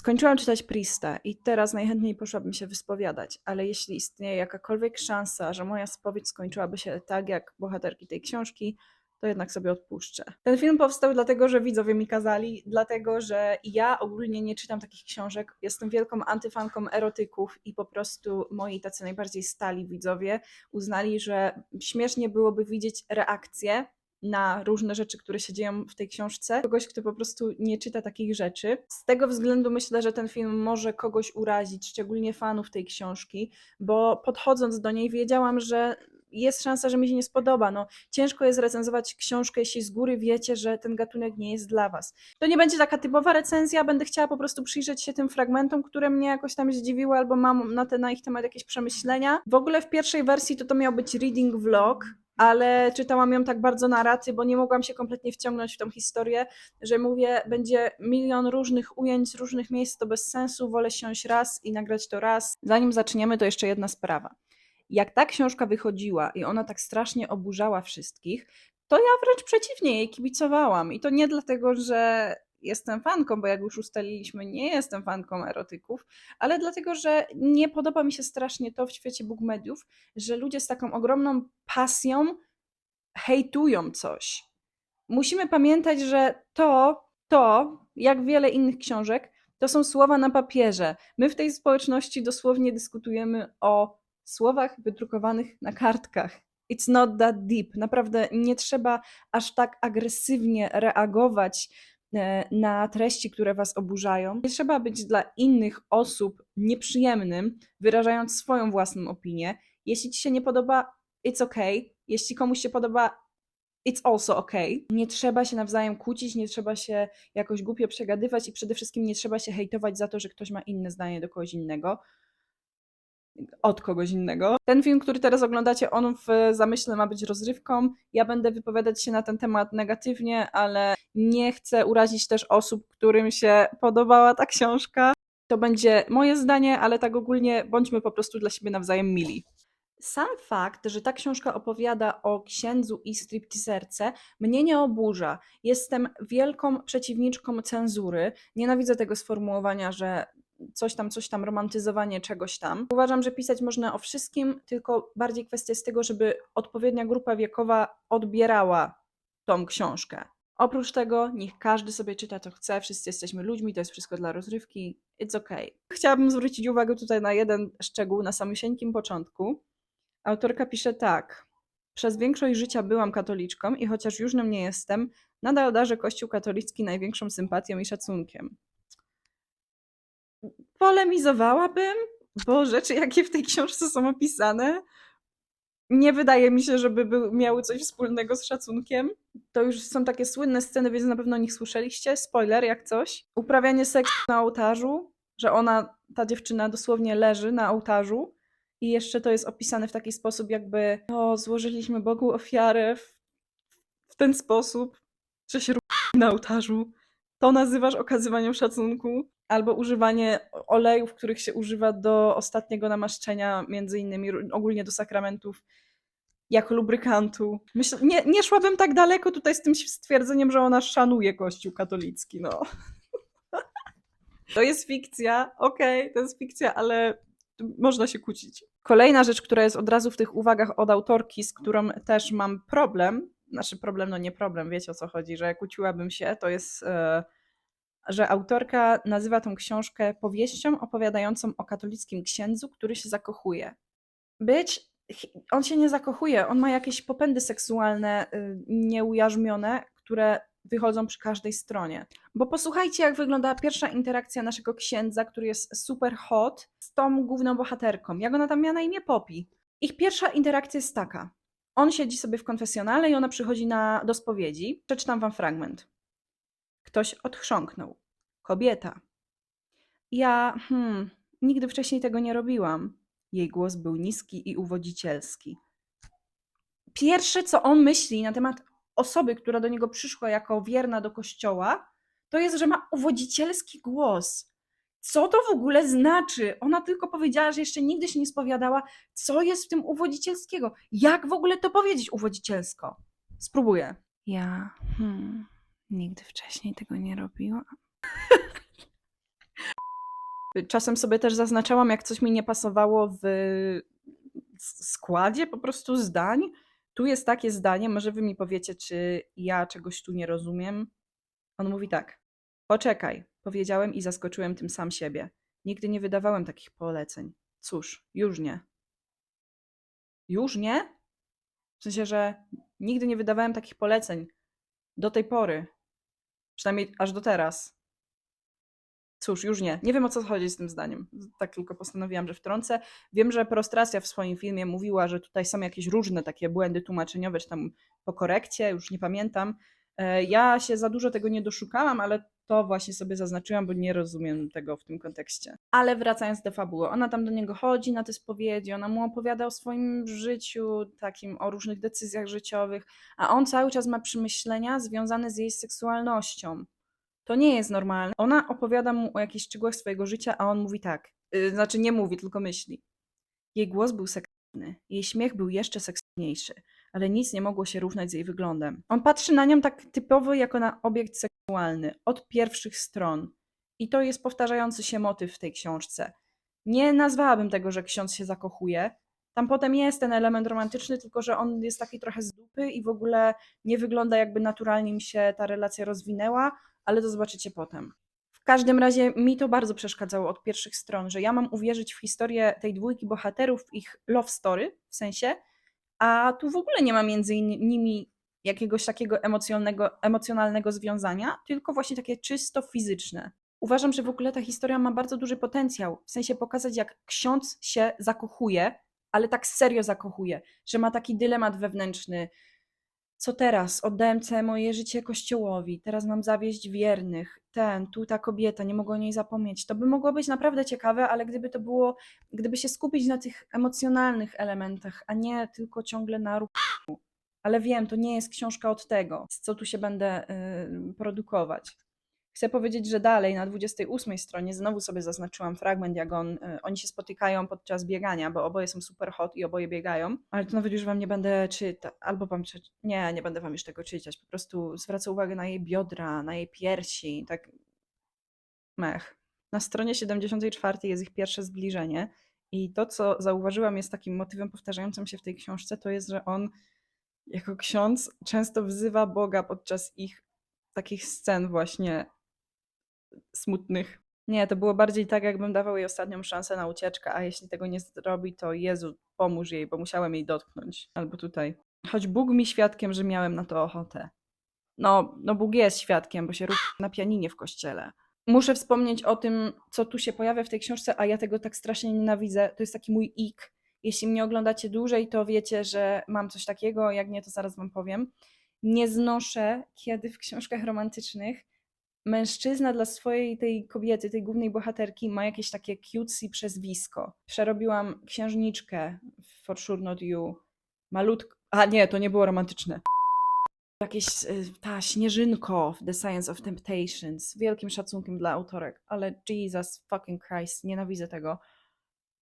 Skończyłam czytać Prista i teraz najchętniej poszłabym się wyspowiadać, ale jeśli istnieje jakakolwiek szansa, że moja spowiedź skończyłaby się tak jak bohaterki tej książki, to jednak sobie odpuszczę. Ten film powstał dlatego, że widzowie mi kazali, dlatego, że ja ogólnie nie czytam takich książek. Jestem wielką antyfanką erotyków i po prostu moi tacy najbardziej stali widzowie uznali, że śmiesznie byłoby widzieć reakcje na różne rzeczy, które się dzieją w tej książce. Kogoś, kto po prostu nie czyta takich rzeczy. Z tego względu myślę, że ten film może kogoś urazić, szczególnie fanów tej książki, bo podchodząc do niej wiedziałam, że jest szansa, że mi się nie spodoba. No, ciężko jest recenzować książkę, jeśli z góry wiecie, że ten gatunek nie jest dla was. To nie będzie taka typowa recenzja, będę chciała po prostu przyjrzeć się tym fragmentom, które mnie jakoś tam zdziwiły, albo mam na, te, na ich temat jakieś przemyślenia. W ogóle w pierwszej wersji to to miał być reading vlog, ale czytałam ją tak bardzo na raty, bo nie mogłam się kompletnie wciągnąć w tą historię, że mówię, będzie milion różnych ujęć różnych miejsc, to bez sensu, wolę siąść raz i nagrać to raz. Zanim zaczniemy, to jeszcze jedna sprawa. Jak ta książka wychodziła i ona tak strasznie oburzała wszystkich, to ja wręcz przeciwnie, jej kibicowałam. I to nie dlatego, że jestem fanką, bo jak już ustaliliśmy, nie jestem fanką erotyków, ale dlatego, że nie podoba mi się strasznie to w świecie book mediów, że ludzie z taką ogromną pasją hejtują coś. Musimy pamiętać, że to, to, jak wiele innych książek, to są słowa na papierze. My w tej społeczności dosłownie dyskutujemy o słowach wydrukowanych na kartkach. It's not that deep. Naprawdę nie trzeba aż tak agresywnie reagować na treści, które was oburzają. Nie trzeba być dla innych osób nieprzyjemnym, wyrażając swoją własną opinię. Jeśli ci się nie podoba, it's okay. Jeśli komuś się podoba, it's also okay. Nie trzeba się nawzajem kłócić, nie trzeba się jakoś głupio przegadywać i przede wszystkim nie trzeba się hejtować za to, że ktoś ma inne zdanie do kogoś innego od kogoś innego. Ten film, który teraz oglądacie, on w zamyśle ma być rozrywką. Ja będę wypowiadać się na ten temat negatywnie, ale nie chcę urazić też osób, którym się podobała ta książka. To będzie moje zdanie, ale tak ogólnie bądźmy po prostu dla siebie nawzajem mili. Sam fakt, że ta książka opowiada o księdzu i stripteaserce, mnie nie oburza. Jestem wielką przeciwniczką cenzury. Nienawidzę tego sformułowania, że coś tam, coś tam, romantyzowanie czegoś tam. Uważam, że pisać można o wszystkim, tylko bardziej kwestia jest tego, żeby odpowiednia grupa wiekowa odbierała tą książkę. Oprócz tego, niech każdy sobie czyta co chce, wszyscy jesteśmy ludźmi, to jest wszystko dla rozrywki, it's okay. Chciałabym zwrócić uwagę tutaj na jeden szczegół na samysieńkim początku. Autorka pisze tak. Przez większość życia byłam katoliczką i chociaż już nim nie jestem, nadal darzę Kościół katolicki największą sympatią i szacunkiem polemizowałabym, bo rzeczy, jakie w tej książce są opisane, nie wydaje mi się, żeby by miały coś wspólnego z szacunkiem. To już są takie słynne sceny, więc na pewno o nich słyszeliście. Spoiler, jak coś. Uprawianie seksu na ołtarzu, że ona, ta dziewczyna dosłownie leży na ołtarzu i jeszcze to jest opisane w taki sposób, jakby o, złożyliśmy Bogu ofiarę w, w ten sposób, że się na ołtarzu. To nazywasz okazywaniem szacunku? albo używanie olejów, których się używa do ostatniego namaszczenia, między innymi ogólnie do sakramentów, jako lubrykantu. Myślę, nie, nie szłabym tak daleko tutaj z tym stwierdzeniem, że ona szanuje Kościół katolicki, no. To jest fikcja, okej, okay, to jest fikcja, ale można się kłócić. Kolejna rzecz, która jest od razu w tych uwagach od autorki, z którą też mam problem, znaczy problem, no nie problem, wiecie o co chodzi, że kłóciłabym się, to jest... Yy, że autorka nazywa tą książkę powieścią opowiadającą o katolickim księdzu, który się zakochuje. Być, on się nie zakochuje, on ma jakieś popędy seksualne y, nieujarzmione, które wychodzą przy każdej stronie. Bo posłuchajcie, jak wygląda pierwsza interakcja naszego księdza, który jest super hot, z tą główną bohaterką. Jak ona tam miała na imię Poppy. Ich pierwsza interakcja jest taka. On siedzi sobie w konfesjonale i ona przychodzi na, do spowiedzi. Przeczytam wam fragment. Ktoś odchrząknął. Kobieta. Ja, hmm, nigdy wcześniej tego nie robiłam. Jej głos był niski i uwodzicielski. Pierwsze, co on myśli na temat osoby, która do niego przyszła jako wierna do kościoła, to jest, że ma uwodzicielski głos. Co to w ogóle znaczy? Ona tylko powiedziała, że jeszcze nigdy się nie spowiadała, co jest w tym uwodzicielskiego. Jak w ogóle to powiedzieć uwodzicielsko? Spróbuję. Ja, hmm, Nigdy wcześniej tego nie robiłam. Czasem sobie też zaznaczałam, jak coś mi nie pasowało w składzie po prostu zdań. Tu jest takie zdanie, może wy mi powiecie, czy ja czegoś tu nie rozumiem. On mówi tak. Poczekaj, powiedziałem i zaskoczyłem tym sam siebie. Nigdy nie wydawałem takich poleceń. Cóż, już nie. Już nie? W sensie, że nigdy nie wydawałem takich poleceń. Do tej pory. Przynajmniej aż do teraz. Cóż, już nie. Nie wiem o co chodzi z tym zdaniem. Tak tylko postanowiłam, że wtrącę. Wiem, że Prostracja w swoim filmie mówiła, że tutaj są jakieś różne takie błędy tłumaczeniowe, czy tam po korekcie, już nie pamiętam. E, Ja się za dużo tego nie doszukałam, ale to właśnie sobie zaznaczyłam, bo nie rozumiem tego w tym kontekście. Ale wracając do fabuły, ona tam do niego chodzi na te spowiedzi, ona mu opowiada o swoim życiu, takim o różnych decyzjach życiowych, a on cały czas ma przemyślenia związane z jej seksualnością. To nie jest normalne. Ona opowiada mu o jakichś szczegółach swojego życia, a on mówi tak. Yy, znaczy nie mówi, tylko myśli. Jej głos był seksowny, jej śmiech był jeszcze seksowniejszy, ale nic nie mogło się równać z jej wyglądem. On patrzy na nią tak typowo jako na obiekt seksualny, od pierwszych stron. I to jest powtarzający się motyw w tej książce. Nie nazwałabym tego, że ksiądz się zakochuje. Tam potem jest ten element romantyczny, tylko że on jest taki trochę z dupy i w ogóle nie wygląda jakby naturalnie mi się ta relacja rozwinęła, ale to zobaczycie potem. W każdym razie mi to bardzo przeszkadzało od pierwszych stron, że ja mam uwierzyć w historię tej dwójki bohaterów, ich love story w sensie, a tu w ogóle nie ma między nimi jakiegoś takiego emocjonalnego, emocjonalnego związania, tylko właśnie takie czysto fizyczne. Uważam, że w ogóle ta historia ma bardzo duży potencjał, w sensie pokazać, jak ksiądz się zakochuje, ale tak serio zakochuje, że ma taki dylemat wewnętrzny, teraz? Oddałem całe moje życie kościołowi, teraz mam zawieść wiernych. Ten, tu ta kobieta, nie mogę o niej zapomnieć. To by mogło być naprawdę ciekawe, ale gdyby to było, gdyby się skupić na tych emocjonalnych elementach, a nie tylko ciągle na ruchu. Ale wiem, to nie jest książka od tego, co tu się będę y, produkować. Chcę powiedzieć, że dalej na 28 stronie znowu sobie zaznaczyłam fragment, jak on, y, oni się spotykają podczas biegania, bo oboje są super hot i oboje biegają, ale to nawet już wam nie będę czytać, albo wam nie, nie będę wam już tego czytać, po prostu zwracę uwagę na jej biodra, na jej piersi, tak mech. Na stronie 74 jest ich pierwsze zbliżenie i to, co zauważyłam jest takim motywem powtarzającym się w tej książce, to jest, że on jako ksiądz często wzywa Boga podczas ich takich scen właśnie smutnych. Nie, to było bardziej tak, jakbym dawał jej ostatnią szansę na ucieczkę, a jeśli tego nie zrobi, to Jezu, pomóż jej, bo musiałem jej dotknąć. Albo tutaj. Choć Bóg mi świadkiem, że miałem na to ochotę. No, no Bóg jest świadkiem, bo się ruch na pianinie w kościele. Muszę wspomnieć o tym, co tu się pojawia w tej książce, a ja tego tak strasznie nienawidzę. To jest taki mój ik. Jeśli mnie oglądacie dłużej, to wiecie, że mam coś takiego, jak nie, to zaraz wam powiem. Nie znoszę, kiedy w książkach romantycznych mężczyzna dla swojej tej kobiety, tej głównej bohaterki ma jakieś takie cutesy przezwisko. Przerobiłam księżniczkę w For Sure Not You. Malutko. A nie, to nie było romantyczne. Jakieś y, ta śnieżynko w The Science of Temptation z wielkim szacunkiem dla autorek, ale Jesus fucking Christ, nienawidzę tego.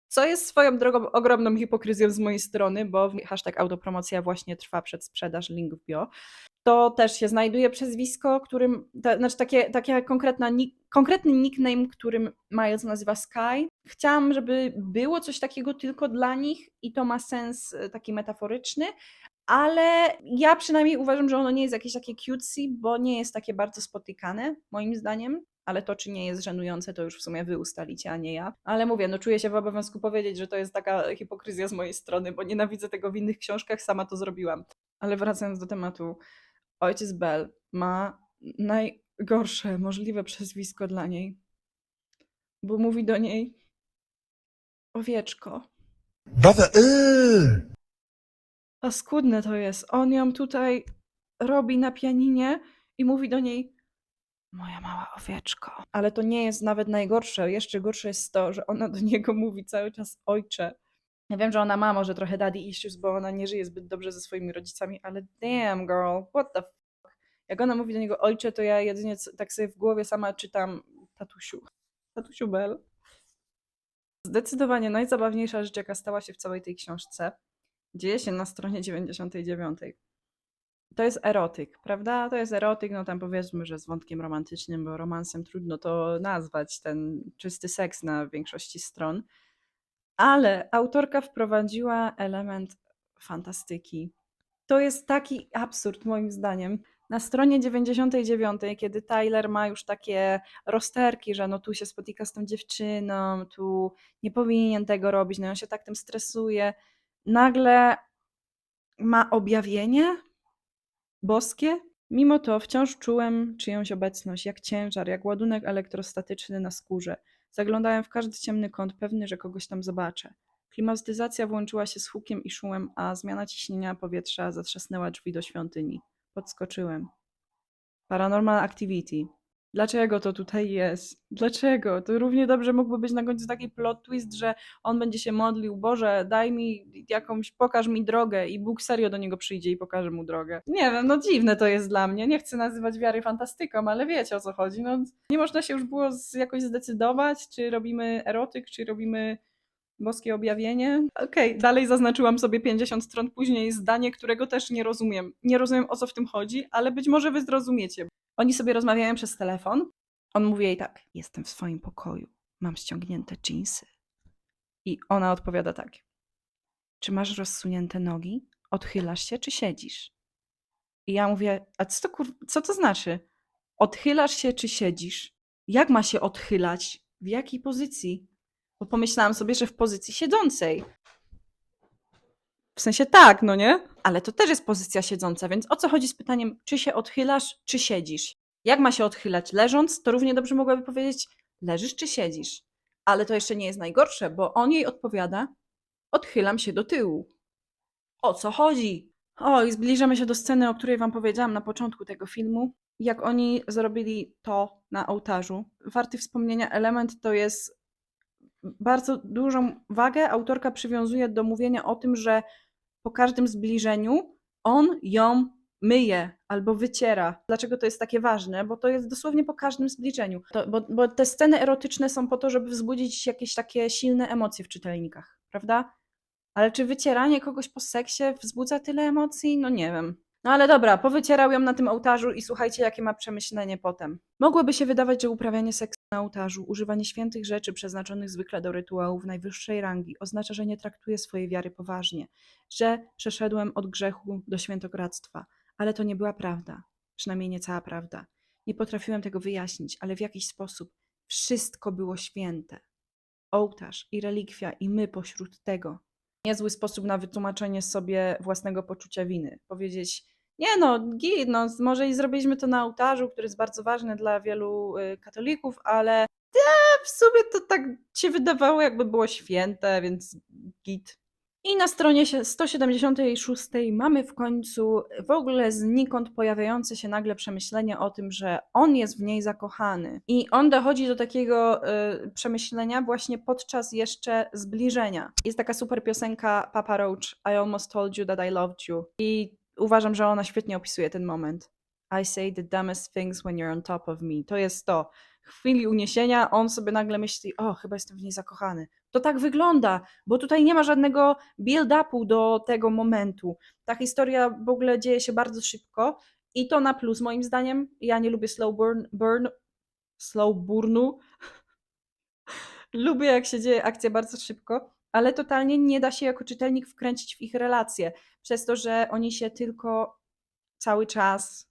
Co jest swoją drogą ogromną hipokryzją z mojej strony, bo hashtag autopromocja właśnie trwa przed sprzedaż, link w bio to też się znajduje przezwisko, którym, ta, znaczy takie, takie konkretna, konkretny nickname, którym Miles nazywa Sky. Chciałam, żeby było coś takiego tylko dla nich i to ma sens e, taki metaforyczny, ale ja przynajmniej uważam, że ono nie jest jakieś takie cutesy, bo nie jest takie bardzo spotykane, moim zdaniem. Ale to, czy nie jest żenujące, to już w sumie wy ustalicie, a nie ja. Ale mówię, no czuję się w obowiązku powiedzieć, że to jest taka hipokryzja z mojej strony, bo nienawidzę tego w innych książkach, sama to zrobiłam. Ale wracając do tematu, ojciec Bell ma najgorsze możliwe przezwisko dla niej, bo mówi do niej owieczko. Brother, ugh. A skudne to jest. On ją tutaj robi na pianinie i mówi do niej moja mała owieczko. Ale to nie jest nawet najgorsze. Jeszcze gorsze jest to, że ona do niego mówi cały czas ojcze. Ja wiem, że ona ma może trochę daddy issues, bo ona nie żyje zbyt dobrze ze swoimi rodzicami, ale damn girl, what the fuck. Jak ona mówi do niego ojcze, to ja jedynie tak sobie w głowie sama czytam tatusiu. Tatusiu Bell. Zdecydowanie najzabawniejsza rzecz, jaka stała się w całej tej książce, dzieje się na stronie 99. to jest erotyk, prawda? To jest erotyk, no tam powiedzmy, że z wątkiem romantycznym, bo romansem trudno to nazwać, ten czysty seks na większości stron. Ale autorka wprowadziła element fantastyki. To jest taki absurd, moim zdaniem. Na stronie 99, kiedy Tyler ma już takie rozterki, że no tu się spotyka z tą dziewczyną, tu nie powinien tego robić, no on się tak tym stresuje, nagle ma objawienie boskie. Mimo to wciąż czułem czyjąś obecność, jak ciężar, jak ładunek elektrostatyczny na skórze. Zaglądałem w każdy ciemny kąt, pewny, że kogoś tam zobaczę. Klimatyzacja włączyła się z hukiem i szumem, a zmiana ciśnienia powietrza zatrzasnęła drzwi do świątyni. Podskoczyłem. Paranormal Activity. Dlaczego to tutaj jest? Dlaczego? To równie dobrze mógłby być na końcu taki plot twist, że on będzie się modlił, Boże, daj mi jakąś, pokaż mi drogę i Bóg serio do niego przyjdzie i pokaże mu drogę. Nie wiem, no dziwne to jest dla mnie. Nie chcę nazywać wiary fantastyką, ale wiecie o co chodzi. No, nie można się już było jakoś zdecydować, czy robimy erotyk, czy robimy boskie objawienie. Okej, dalej zaznaczyłam sobie 50 stron później zdanie, którego też nie rozumiem. Nie rozumiem o co w tym chodzi, ale być może wy zrozumiecie. Oni sobie rozmawiają przez telefon. On mówi jej tak: Jestem w swoim pokoju, mam ściągnięte dżinsy. I ona odpowiada tak: Czy masz rozsunięte nogi? Odchylasz się, czy siedzisz? I ja mówię: A co to, kur... co to znaczy? Odchylasz się, czy siedzisz? Jak ma się odchylać? W jakiej pozycji? Bo pomyślałam sobie, że w pozycji siedzącej. W sensie tak, no nie? Ale to też jest pozycja siedząca, więc o co chodzi z pytaniem, czy się odchylasz, czy siedzisz? Jak ma się odchylać? Leżąc, to równie dobrze mogłaby powiedzieć, leżysz czy siedzisz? Ale to jeszcze nie jest najgorsze, bo on jej odpowiada, odchylam się do tyłu. O co chodzi? O, i zbliżamy się do sceny, o której wam powiedziałam na początku tego filmu. Jak oni zrobili to na ołtarzu. Warty wspomnienia element to jest bardzo dużą wagę autorka przywiązuje do mówienia o tym, że po każdym zbliżeniu on ją myje albo wyciera. Dlaczego to jest takie ważne? Bo to jest dosłownie po każdym zbliżeniu. To, bo, bo te sceny erotyczne są po to, żeby wzbudzić jakieś takie silne emocje w czytelnikach, prawda? Ale czy wycieranie kogoś po seksie wzbudza tyle emocji? No nie wiem. No ale dobra, powycierał ją na tym ołtarzu i słuchajcie, jakie ma przemyślenie potem. Mogłoby się wydawać, że uprawianie seksu na ołtarzu, używanie świętych rzeczy przeznaczonych zwykle do rytuałów najwyższej rangi oznacza, że nie traktuję swojej wiary poważnie, że przeszedłem od grzechu do świętokradztwa. Ale to nie była prawda. Przynajmniej nie cała prawda. Nie potrafiłem tego wyjaśnić, ale w jakiś sposób wszystko było święte. Ołtarz i relikwia i my pośród tego. Niezły sposób na wytłumaczenie sobie własnego poczucia winy. Powiedzieć, nie no, git, no może i zrobiliśmy to na ołtarzu, który jest bardzo ważny dla wielu y, katolików, ale e, w sumie to tak się wydawało, jakby było święte, więc git. I na stronie się- 176 mamy w końcu w ogóle znikąd pojawiające się nagle przemyślenie o tym, że on jest w niej zakochany. I on dochodzi do takiego y, przemyślenia właśnie podczas jeszcze zbliżenia. Jest taka super piosenka Papa Roach, I almost told you that I loved you. I uważam, że ona świetnie opisuje ten moment. I say the dumbest things when you're on top of me. To jest to. W chwili uniesienia on sobie nagle myśli, o, chyba jestem w niej zakochany. To tak wygląda, bo tutaj nie ma żadnego build-upu do tego momentu. Ta historia w ogóle dzieje się bardzo szybko i to na plus moim zdaniem. Ja nie lubię slow burn, burn slow burnu. lubię jak się dzieje akcja bardzo szybko, ale totalnie nie da się jako czytelnik wkręcić w ich relacje, przez to, że oni się tylko cały czas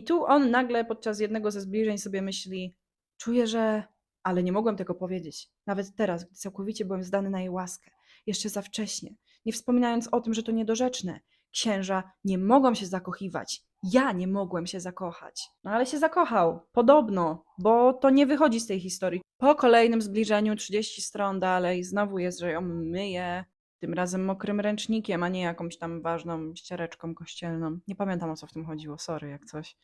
i tu on nagle podczas jednego ze zbliżeń sobie myśli: Czuję, że. Ale nie mogłem tego powiedzieć. Nawet teraz, gdy całkowicie byłem zdany na jej łaskę. Jeszcze za wcześnie. Nie wspominając o tym, że to niedorzeczne. Księża nie mogą się zakochiwać. Ja nie mogłem się zakochać. No ale się zakochał. Podobno, bo to nie wychodzi z tej historii. Po kolejnym zbliżeniu, 30 stron dalej, znowu jest, że ją myje. Tym razem mokrym ręcznikiem, a nie jakąś tam ważną ściereczką kościelną. Nie pamiętam o co w tym chodziło, sorry, jak coś.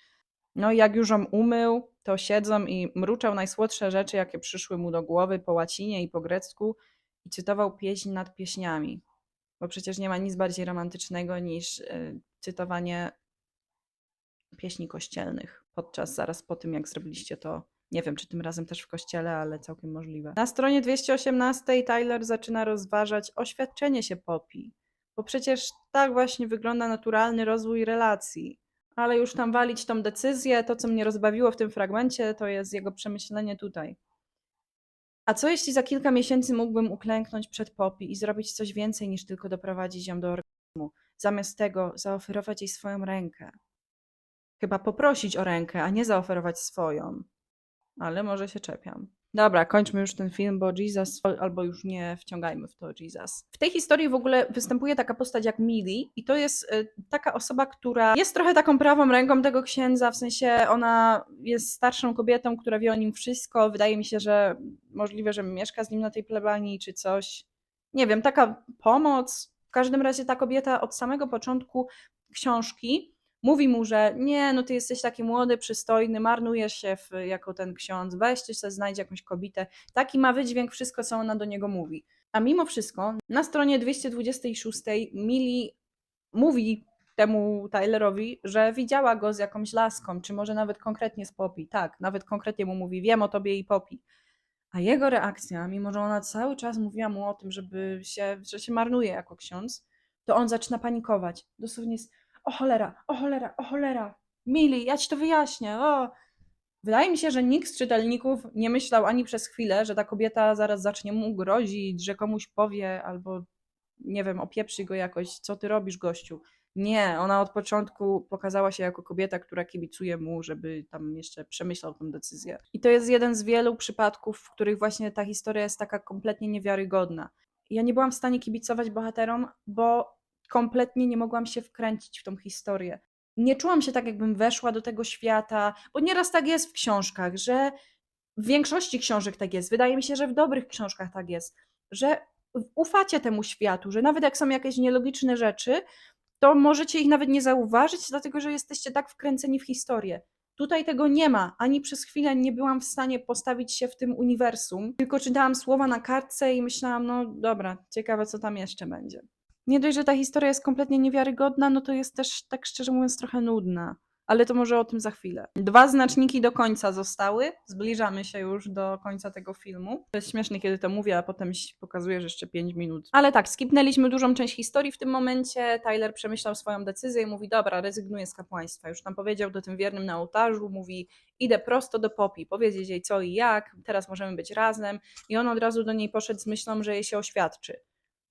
No i jak już ją umył, to siedzą i mruczał najsłodsze rzeczy, jakie przyszły mu do głowy po łacinie i po grecku i cytował pieśń nad pieśniami. Bo przecież nie ma nic bardziej romantycznego niż y, cytowanie pieśni kościelnych podczas, zaraz po tym, jak zrobiliście to. Nie wiem, czy tym razem też w kościele, ale całkiem możliwe. Na stronie 218 Tyler zaczyna rozważać oświadczenie się Poppy, bo przecież tak właśnie wygląda naturalny rozwój relacji. Ale już tam walić tą decyzję, to co mnie rozbawiło w tym fragmencie, to jest jego przemyślenie tutaj. A co jeśli za kilka miesięcy mógłbym uklęknąć przed Poppy i zrobić coś więcej niż tylko doprowadzić ją do orgazmu? Zamiast tego zaoferować jej swoją rękę. Chyba poprosić o rękę, a nie zaoferować swoją. Ale może się czepiam. Dobra, kończmy już ten film, bo Jesus, albo już nie wciągajmy w to Jesus. W tej historii w ogóle występuje taka postać jak Millie i to jest y, taka osoba, która jest trochę taką prawą ręką tego księdza, w sensie ona jest starszą kobietą, która wie o nim wszystko. Wydaje mi się, że możliwe, że mieszka z nim na tej plebanii czy coś. Nie wiem, taka pomoc. W każdym razie ta kobieta od samego początku książki mówi mu, że nie, no ty jesteś taki młody, przystojny, marnujesz się w, jako ten ksiądz, weź ty sobie znajdź jakąś kobietę. Taki ma wydźwięk wszystko, co ona do niego mówi. A mimo wszystko na stronie 226 Mili mówi temu Tylerowi, że widziała go z jakąś laską, czy może nawet konkretnie z Poppy. Tak, nawet konkretnie mu mówi, wiem o tobie i Poppy. A jego reakcja, mimo że ona cały czas mówiła mu o tym, żeby się, że się marnuje jako ksiądz, to on zaczyna panikować. Dosłownie jest, o cholera, o cholera, o cholera, Mili, ja ci to wyjaśnię, o. Wydaje mi się, że nikt z czytelników nie myślał ani przez chwilę, że ta kobieta zaraz zacznie mu grozić, że komuś powie albo, nie wiem, opieprzy go jakoś, co ty robisz, gościu. Nie, ona od początku pokazała się jako kobieta, która kibicuje mu, żeby tam jeszcze przemyślał tę decyzję. I to jest jeden z wielu przypadków, w których właśnie ta historia jest taka kompletnie niewiarygodna. Ja nie byłam w stanie kibicować bohaterom, bo kompletnie nie mogłam się wkręcić w tą historię. Nie czułam się tak, jakbym weszła do tego świata, bo nieraz tak jest w książkach, że w większości książek tak jest. Wydaje mi się, że w dobrych książkach tak jest, że ufacie temu światu, że nawet jak są jakieś nielogiczne rzeczy, to możecie ich nawet nie zauważyć, dlatego że jesteście tak wkręceni w historię. Tutaj tego nie ma, ani przez chwilę nie byłam w stanie postawić się w tym uniwersum, tylko czytałam słowa na kartce i myślałam, no dobra, ciekawe co tam jeszcze będzie. Nie dość, że ta historia jest kompletnie niewiarygodna, no to jest też, tak szczerze mówiąc, trochę nudna. Ale to może o tym za chwilę. Dwa znaczniki do końca zostały. Zbliżamy się już do końca tego filmu. To jest śmieszne, kiedy to mówię, a potem się pokazuje, że jeszcze 5 minut. Ale tak, skipnęliśmy dużą część historii w tym momencie. Tyler przemyślał swoją decyzję i mówi: Dobra, rezygnuję z kapłaństwa. Już tam powiedział do tym wiernym na ołtarzu, mówi: Idę prosto do Popi, powiedzieć jej co i jak, teraz możemy być razem. I on od razu do niej poszedł z myślą, że jej się oświadczy.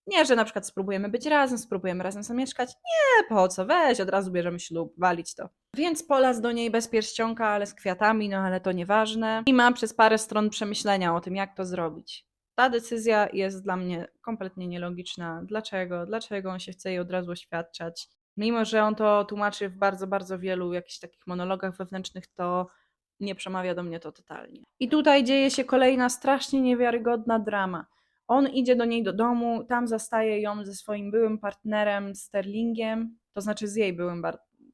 Nie, że na przykład spróbujemy być razem, spróbujemy razem zamieszkać. Nie, po co, weź, od razu bierzemy ślub, walić to. Więc polazł do niej bez pierścionka, ale z kwiatami, no ale to nieważne. I ma przez parę stron przemyślenia o tym, jak to zrobić. Ta decyzja jest dla mnie kompletnie nielogiczna. Dlaczego? Dlaczego on się chce jej od razu oświadczać? Mimo, że on to tłumaczy w bardzo, bardzo wielu jakichś takich monologach wewnętrznych, to nie przemawia do mnie to totalnie. I tutaj dzieje się kolejna strasznie niewiarygodna drama. On idzie do niej do domu, tam zastaje ją ze swoim byłym partnerem Sterlingiem, to znaczy z jej byłym.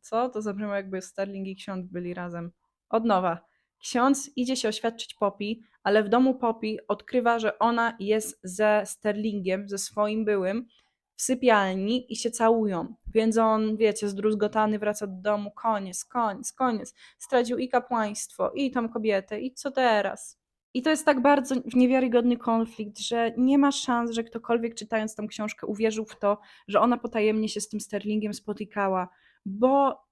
Co? To zabrzmiało jakby Sterling i ksiądz byli razem. Od nowa. Ksiądz idzie się oświadczyć Poppy, ale w domu Poppy odkrywa, że ona jest ze Sterlingiem, ze swoim byłym, w sypialni i się całują. Więc on, wiecie, zdruzgotany wraca do domu, koniec, koniec, koniec. Stracił i kapłaństwo, i tą kobietę, i co teraz? I to jest tak bardzo niewiarygodny konflikt, że nie ma szans, że ktokolwiek czytając tą książkę uwierzył w to, że ona potajemnie się z tym Sterlingiem spotykała, bo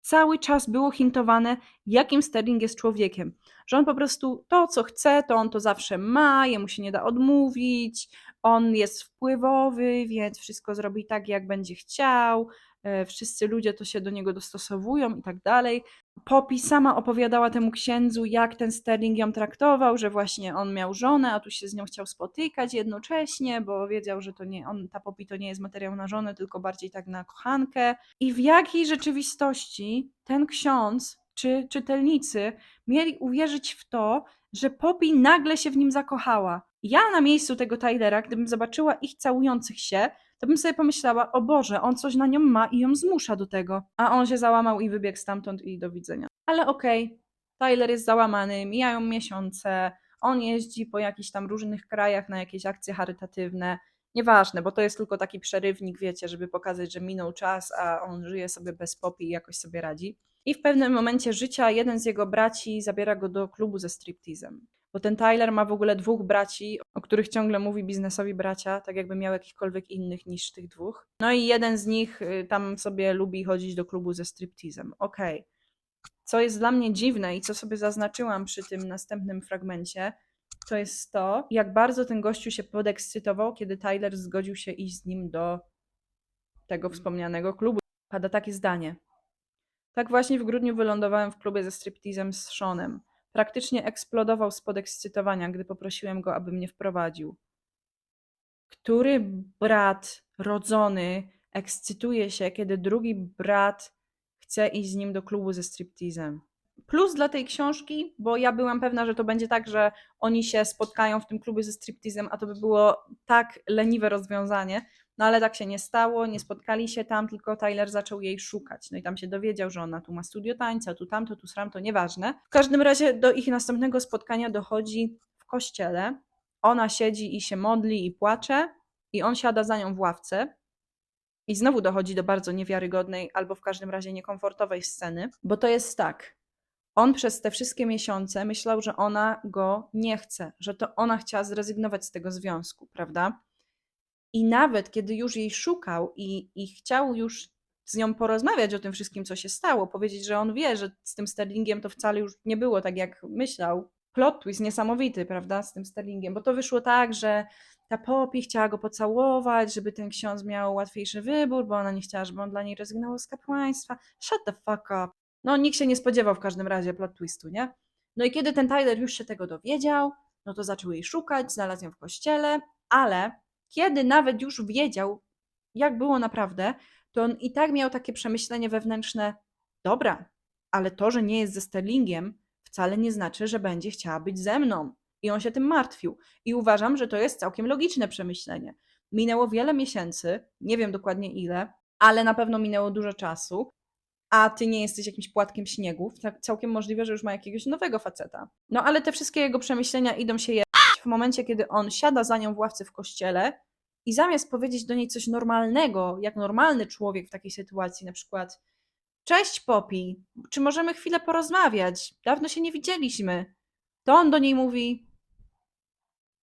cały czas było hintowane, jakim Sterling jest człowiekiem. Że on po prostu to, co chce, to on to zawsze ma, jemu się nie da odmówić, on jest wpływowy, więc wszystko zrobi tak, jak będzie chciał, wszyscy ludzie to się do niego dostosowują i tak dalej. Poppy sama opowiadała temu księdzu, jak ten Sterling ją traktował, że właśnie on miał żonę, a tu się z nią chciał spotykać jednocześnie, bo wiedział, że to nie on, ta Poppy to nie jest materiał na żonę, tylko bardziej tak na kochankę. I w jakiej rzeczywistości ten ksiądz czy czytelnicy mieli uwierzyć w to, że Poppy nagle się w nim zakochała. Ja na miejscu tego Tylera, gdybym zobaczyła ich całujących się, to bym sobie pomyślała, o Boże, on coś na nią ma i ją zmusza do tego. A on się załamał i wybiegł stamtąd i do widzenia. Ale okej, Tyler jest załamany, mijają miesiące, on jeździ po jakichś tam różnych krajach na jakieś akcje charytatywne. Nieważne, bo to jest tylko taki przerywnik, wiecie, żeby pokazać, że minął czas, a on żyje sobie bez Poppy i jakoś sobie radzi. I w pewnym momencie życia jeden z jego braci zabiera go do klubu ze striptizem. Bo ten Tyler ma w ogóle dwóch braci, o których ciągle mówi biznesowi bracia, tak jakby miał jakichkolwiek innych niż tych dwóch. No i jeden z nich y, tam sobie lubi chodzić do klubu ze striptizem. Okej. Co jest dla mnie dziwne i co sobie zaznaczyłam przy tym następnym fragmencie, to jest to, jak bardzo ten gościu się podekscytował, kiedy Tyler zgodził się iść z nim do tego wspomnianego klubu. Pada takie zdanie. Tak właśnie w grudniu wylądowałem w klubie ze striptizem z Seanem. Praktycznie eksplodował z podekscytowania, gdy poprosiłem go, aby mnie wprowadził. Który brat rodzony ekscytuje się, kiedy drugi brat chce iść z nim do klubu ze striptizem? Plus dla tej książki, bo ja byłam pewna, że to będzie tak, że oni się spotkają w tym klubie ze striptizem, a to by było tak leniwe rozwiązanie. No ale tak się nie stało, nie spotkali się tam, tylko Tyler zaczął jej szukać. No i tam się dowiedział, że ona tu ma studio tańca, tu tamto, tu sramto, nieważne. W każdym razie do ich następnego spotkania dochodzi w kościele. Ona siedzi i się modli i płacze, i on siada za nią w ławce. I znowu dochodzi do bardzo niewiarygodnej, albo w każdym razie niekomfortowej sceny, bo to jest tak. On przez te wszystkie miesiące myślał, że ona go nie chce, że to ona chciała zrezygnować z tego związku, prawda? I nawet kiedy już jej szukał i, i chciał już z nią porozmawiać o tym wszystkim, co się stało, powiedzieć, że on wie, że z tym Sterlingiem to wcale już nie było tak, jak myślał. Plot twist niesamowity, prawda, z tym Sterlingiem, bo to wyszło tak, że ta Poppy chciała go pocałować, żeby ten ksiądz miał łatwiejszy wybór, bo ona nie chciała, żeby on dla niej rezygnował z kapłaństwa. Shut the fuck up. No, nikt się nie spodziewał w każdym razie plot twistu, nie? No i kiedy ten Tyler już się tego dowiedział, no to zaczął jej szukać, znalazł ją w kościele, ale kiedy nawet już wiedział, jak było naprawdę, to on i tak miał takie przemyślenie wewnętrzne: dobra, ale to, że nie jest ze Sterlingiem, wcale nie znaczy, że będzie chciała być ze mną. I on się tym martwił. I uważam, że to jest całkiem logiczne przemyślenie. Minęło wiele miesięcy, nie wiem dokładnie ile, ale na pewno minęło dużo czasu, a ty nie jesteś jakimś płatkiem śniegu. Tak całkiem możliwe, że już ma jakiegoś nowego faceta. No ale te wszystkie jego przemyślenia idą się w momencie, kiedy on siada za nią w ławce w kościele i zamiast powiedzieć do niej coś normalnego, jak normalny człowiek w takiej sytuacji, na przykład Cześć Poppy, czy możemy chwilę porozmawiać? Dawno się nie widzieliśmy. To on do niej mówi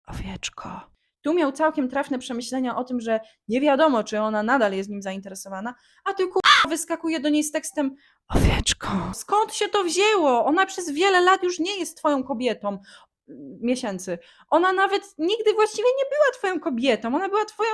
Owieczko. Tu miał całkiem trafne przemyślenia o tym, że nie wiadomo, czy ona nadal jest nim zainteresowana, a ty k***a wyskakuje do niej z tekstem Owieczko. Skąd się to wzięło? Ona przez wiele lat już nie jest twoją kobietą. Miesięcy. Ona nawet nigdy właściwie nie była twoją kobietą. Ona była twoją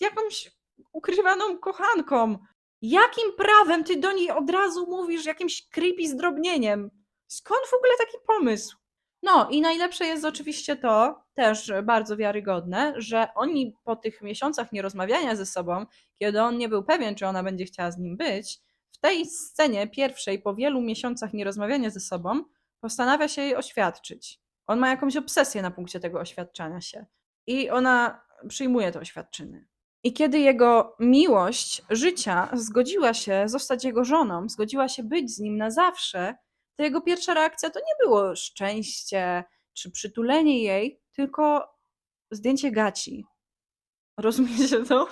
jakąś ukrywaną kochanką. Jakim prawem ty do niej od razu mówisz jakimś creepy zdrobnieniem? Skąd w ogóle taki pomysł? No i najlepsze jest oczywiście to, też bardzo wiarygodne, że oni po tych miesiącach nierozmawiania ze sobą, kiedy on nie był pewien, czy ona będzie chciała z nim być, w tej scenie pierwszej, po wielu miesiącach nierozmawiania ze sobą, postanawia się jej oświadczyć. On ma jakąś obsesję na punkcie tego oświadczania się. I ona przyjmuje te oświadczyny. I kiedy jego miłość życia zgodziła się zostać jego żoną, zgodziła się być z nim na zawsze, to jego pierwsza reakcja to nie było szczęście czy przytulenie jej, tylko zdjęcie gaci. Rozumiecie to?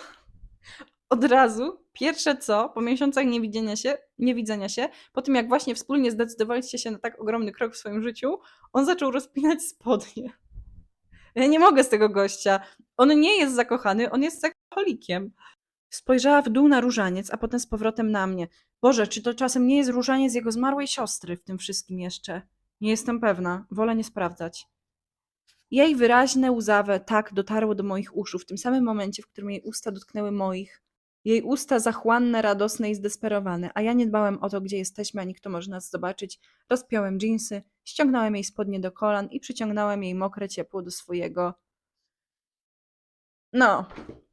Od razu, pierwsze co, po miesiącach niewidzenia się, niewidzenia się, po tym jak właśnie wspólnie zdecydowaliście się na tak ogromny krok w swoim życiu, on zaczął rozpinać spodnie. Ja nie mogę z tego gościa. On nie jest zakochany, on jest alkoholikiem. Spojrzała w dół na różaniec, a potem z powrotem na mnie. Boże, czy to czasem nie jest różaniec jego zmarłej siostry w tym wszystkim jeszcze? Nie jestem pewna, wolę nie sprawdzać. Jej wyraźne, łzawe tak dotarło do moich uszu w tym samym momencie, w którym jej usta dotknęły moich. Jej usta zachłanne, radosne i zdesperowane, a ja nie dbałem o to, gdzie jesteśmy, ani kto może nas zobaczyć. Rozpiąłem dżinsy, ściągnąłem jej spodnie do kolan i przyciągnąłem jej mokre ciepło do swojego. No,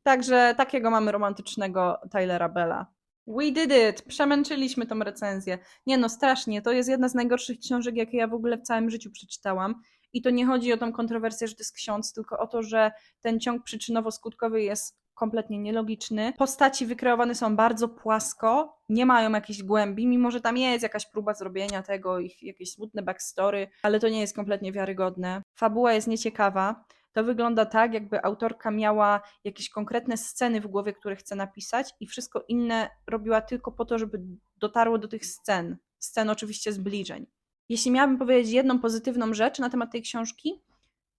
także takiego mamy romantycznego Tylera Bella. We did it! Przemęczyliśmy tą recenzję. Nie no, strasznie. To jest jedna z najgorszych książek, jakie ja w ogóle w całym życiu przeczytałam. I to nie chodzi o tą kontrowersję, że to jest ksiądz, tylko o to, że ten ciąg przyczynowo-skutkowy jest kompletnie nielogiczny. Postaci wykreowane są bardzo płasko, nie mają jakiejś głębi, mimo że tam jest jakaś próba zrobienia tego, ich jakieś smutne backstory, ale to nie jest kompletnie wiarygodne. Fabuła jest nieciekawa. To wygląda tak, jakby autorka miała jakieś konkretne sceny w głowie, które chce napisać, i wszystko inne robiła tylko po to, żeby dotarło do tych scen. Scen oczywiście zbliżeń. Jeśli miałabym powiedzieć jedną pozytywną rzecz na temat tej książki,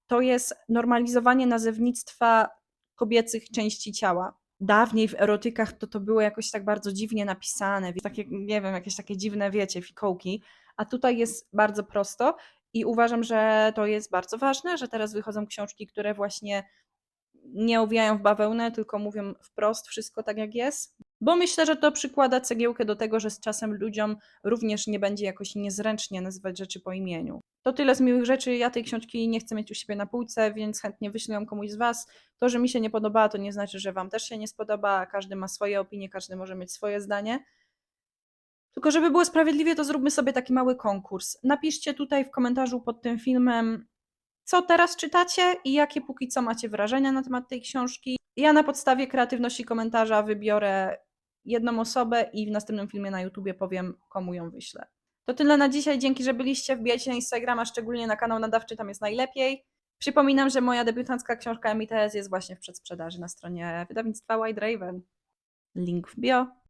to jest normalizowanie nazewnictwa kobiecych części ciała. Dawniej w erotykach to to było jakoś tak bardzo dziwnie napisane, takie, nie wiem, jakieś takie dziwne, wiecie, fikołki, a tutaj jest bardzo prosto i uważam, że to jest bardzo ważne, że teraz wychodzą książki, które właśnie nie owijają w bawełnę, tylko mówią wprost wszystko tak jak jest, bo myślę, że to przykłada cegiełkę do tego, że z czasem ludziom również nie będzie jakoś niezręcznie nazywać rzeczy po imieniu. To tyle z miłych rzeczy. Ja tej książki nie chcę mieć u siebie na półce, więc chętnie wyślę ją komuś z Was. To, że mi się nie podoba, to nie znaczy, że Wam też się nie spodoba. Każdy ma swoje opinie, każdy może mieć swoje zdanie. Tylko żeby było sprawiedliwie, to zróbmy sobie taki mały konkurs. Napiszcie tutaj w komentarzu pod tym filmem, co teraz czytacie i jakie póki co macie wrażenia na temat tej książki. Ja na podstawie kreatywności komentarza wybiorę jedną osobę i w następnym filmie na YouTubie powiem, komu ją wyślę. To tyle na dzisiaj. Dzięki, że byliście. Wbijajcie na Instagrama, szczególnie na kanał nadawczy, tam jest najlepiej. Przypominam, że moja debiutancka książka MITS jest właśnie w przedsprzedaży na stronie wydawnictwa White Raven. Link w bio.